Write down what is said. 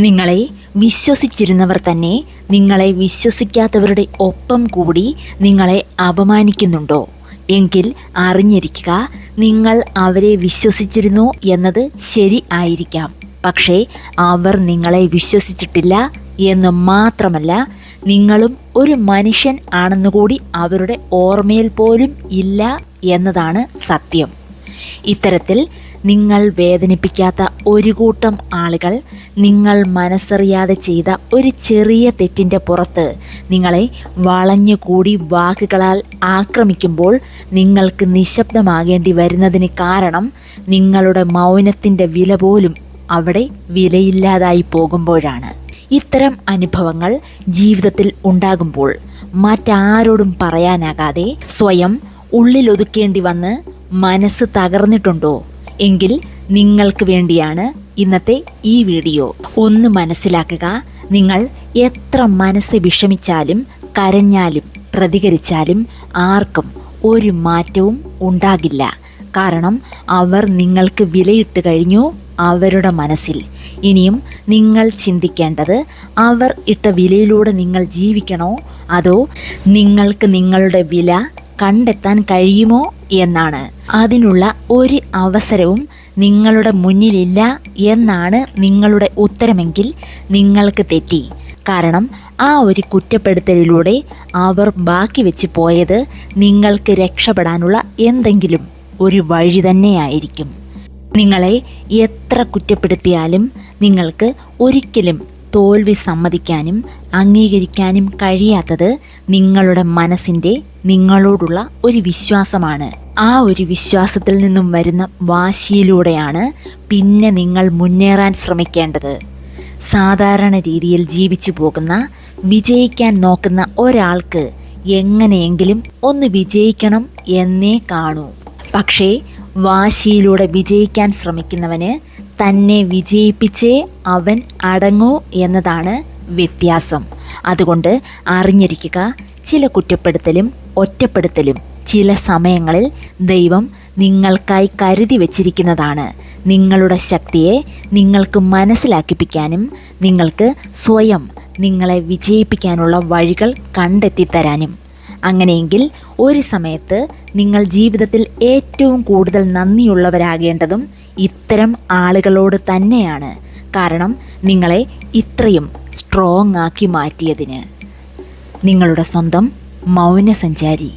നിങ്ങളെ വിശ്വസിച്ചിരുന്നവർ തന്നെ നിങ്ങളെ വിശ്വസിക്കാത്തവരുടെ ഒപ്പം കൂടി നിങ്ങളെ അപമാനിക്കുന്നുണ്ടോ? എങ്കിൽ അറിഞ്ഞിരിക്കുക നിങ്ങൾ അവരെ വിശ്വസിച്ചിരുന്നു എന്നത് ശരി ആയിരിക്കാം. പക്ഷേ അവർ നിങ്ങളെ വിശ്വസിച്ചിട്ടില്ല എന്ന് മാത്രമല്ല നിങ്ങളും ഒരു മനുഷ്യൻ ആണെന്നുകൂടി അവരുടെ ഓർമ്മയിൽ പോലും ഇല്ല എന്നതാണ് സത്യം. ഇത്തരത്തിൽ നിങ്ങൾ വേദനിപ്പിക്കാത്ത ഒരു കൂട്ടം ആളുകൾ നിങ്ങൾ മനസ്സറിയാതെ ചെയ്ത ഒരു ചെറിയ തെറ്റിന്റെ പുറത്ത് നിങ്ങളെ വളഞ്ഞുകൂടി വാക്കുകളാൽ ആക്രമിക്കുമ്പോൾ നിങ്ങൾക്ക് നിശബ്ദമാകേണ്ടി വരുന്നതിന് കാരണം നിങ്ങളുടെ മൗനത്തിന്റെ വില പോലും അവിടെ വിലയില്ലാതായി പോകുമ്പോഴാണ്. ഇത്തരം അനുഭവങ്ങൾ ജീവിതത്തിൽ ഉണ്ടാകുമ്പോൾ മറ്റാരോടും പറയാനാകാതെ സ്വയം ഉള്ളിലൊതുക്കേണ്ടി വന്ന് മനസ്സ് തകർന്നിട്ടുണ്ടോ? എങ്കിൽ നിങ്ങൾക്ക് വേണ്ടിയാണ് ഇന്നത്തെ ഈ വീഡിയോ. ഒന്ന് മനസ്സിലാക്കുക നിങ്ങൾ എത്ര മനസ്സ് വിഷമിച്ചാലും കരഞ്ഞാലും പ്രതികരിച്ചാലും ആർക്കും ഒരു മാറ്റവും ഉണ്ടാകില്ല. കാരണം അവർ നിങ്ങൾക്ക് വിലയിട്ട് കഴിഞ്ഞു അവരുടെ മനസ്സിൽ. ഇനിയും നിങ്ങൾ ചിന്തിക്കേണ്ടത് അവർ ഇട്ട വിലയിലൂടെ നിങ്ങൾ ജീവിക്കണോ? അതോ നിങ്ങൾക്ക് നിങ്ങളുടെ വില കണ്ടെത്താൻ കഴിയുമോ എന്നാണ്. അതിനുള്ള ഒരു അവസരവും നിങ്ങളുടെ മുന്നിലില്ല എന്നാണ് നിങ്ങളുടെ ഉത്തരമെങ്കിൽ നിങ്ങൾക്ക് തെറ്റി. കാരണം ആ ഒരു കുറ്റപ്പെടുത്തലിലൂടെ അവർ ബാക്കി വെച്ച് പോയത് നിങ്ങൾക്ക് രക്ഷപ്പെടാനുള്ള എന്തെങ്കിലും ഒരു വഴി തന്നെയായിരിക്കും. നിങ്ങളെ എത്ര കുറ്റപ്പെടുത്തിയാലും നിങ്ങൾക്ക് ഒരിക്കലും തോൽവി സമ്മതിക്കാനും അംഗീകരിക്കാനും കഴിയാത്തത് നിങ്ങളുടെ മനസ്സിന്റെ നിങ്ങളോടുള്ള ഒരു വിശ്വാസമാണ്. ആ ഒരു വിശ്വാസത്തിൽ നിന്നും വരുന്ന വാശിയിലൂടെയാണ് പിന്നെ നിങ്ങൾ മുന്നേറാൻ ശ്രമിക്കേണ്ടത്. സാധാരണ രീതിയിൽ ജീവിച്ചു പോകുന്ന വിജയിക്കാൻ നോക്കുന്ന ഒരാൾക്ക് എങ്ങനെയെങ്കിലും ഒന്ന് വിജയിക്കണം എന്നേ കാണൂ. പക്ഷേ വാശിയിലൂടെ വിജയിക്കാൻ ശ്രമിക്കുന്നവന് തന്നെ വിജയിപ്പിച്ചേ അവൻ അടങ്ങൂ എന്നതാണ് വ്യത്യാസം. അതുകൊണ്ട് അറിഞ്ഞിരിക്കുക ചില കുറ്റപ്പെടുത്തലും ഒറ്റപ്പെടുത്തലും ചില സമയങ്ങളിൽ ദൈവം നിങ്ങൾക്കായി കരുതി വച്ചിരിക്കുന്നതാണ്. നിങ്ങളുടെ ശക്തിയെ നിങ്ങൾക്ക് മനസ്സിലാക്കിപ്പിക്കാനും നിങ്ങൾക്ക് സ്വയം നിങ്ങളെ വിജയിപ്പിക്കാനുള്ള വഴികൾ കണ്ടെത്തിത്തരാനും. അങ്ങനെയെങ്കിൽ ഒരു സമയത്ത് നിങ്ങൾ ജീവിതത്തിൽ ഏറ്റവും കൂടുതൽ നന്ദിയുള്ളവരാകേണ്ടതും ഇത്തരം ആളുകളോട് തന്നെയാണ്. കാരണം നിങ്ങളെ ഇത്രയും സ്ട്രോങ് ആക്കി മാറ്റിയതിന്. നിങ്ങളുടെ സ്വന്തം മൗനസഞ്ചാരി.